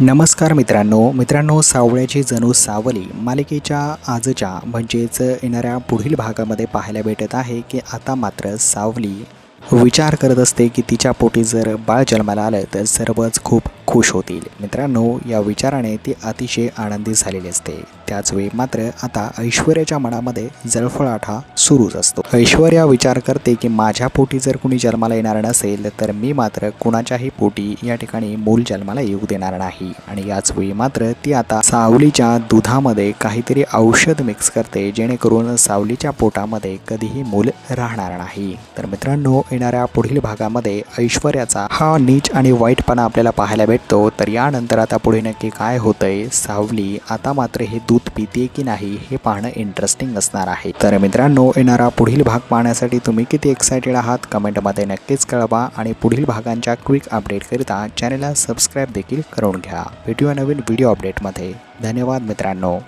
नमस्कार मित्रांनो. मित्रांनो सावळ्याची जणू सावली मालिकेच्या आजच्या म्हणजेच येणाऱ्या पुढील भागामध्ये पाहायला भेटत आहे की आता मात्र सावली विचार करत असते की तिच्या पोटी जर बाळ जन्माला आलं तर सर्वच खूप खुश होतील. मित्रांनो या विचाराने ती अतिशय आनंदी झालेली असते. त्याचवेळी मात्र आता ऐश्वर्याच्या मनामध्ये जळफळाठा सुरूच असतो. ऐश्वर्या विचार करते की माझ्या पोटी जर कुणी जन्माला येणार नसेल तर मी मात्र कुणाच्याही पोटी या ठिकाणी मूल जन्माला येऊ देणार नाही. आणि याच वेळी मात्र ती आता सावलीच्या दुधामध्ये काहीतरी औषध मिक्स करते जेणेकरून सावलीच्या पोटामध्ये कधीही मूल राहणार नाही. तर मित्रांनो येणाऱ्या पुढील भागामध्ये ऐश्वर्याचा हा नीच आणि वाईटपणा आपल्याला पाहायला भेटतो तर यानंतर आता पुढे नक्की काय होतंय सावली आता मात्र हे दूध पिते की नाही हे पाहणं इंटरेस्टिंग असणार आहे. तर मित्रांनो येणारा पुढील भाग पाहण्यासाठी तुम्ही किती एक्सायटेड आहात कमेंटमध्ये नक्कीच कळवा आणि पुढील भागांच्या क्विक अपडेटकरिता चॅनलला सबस्क्राईब देखील करून घ्या. भेटूया नवीन व्हिडिओ अपडेटमध्ये धन्यवाद मित्रांनो.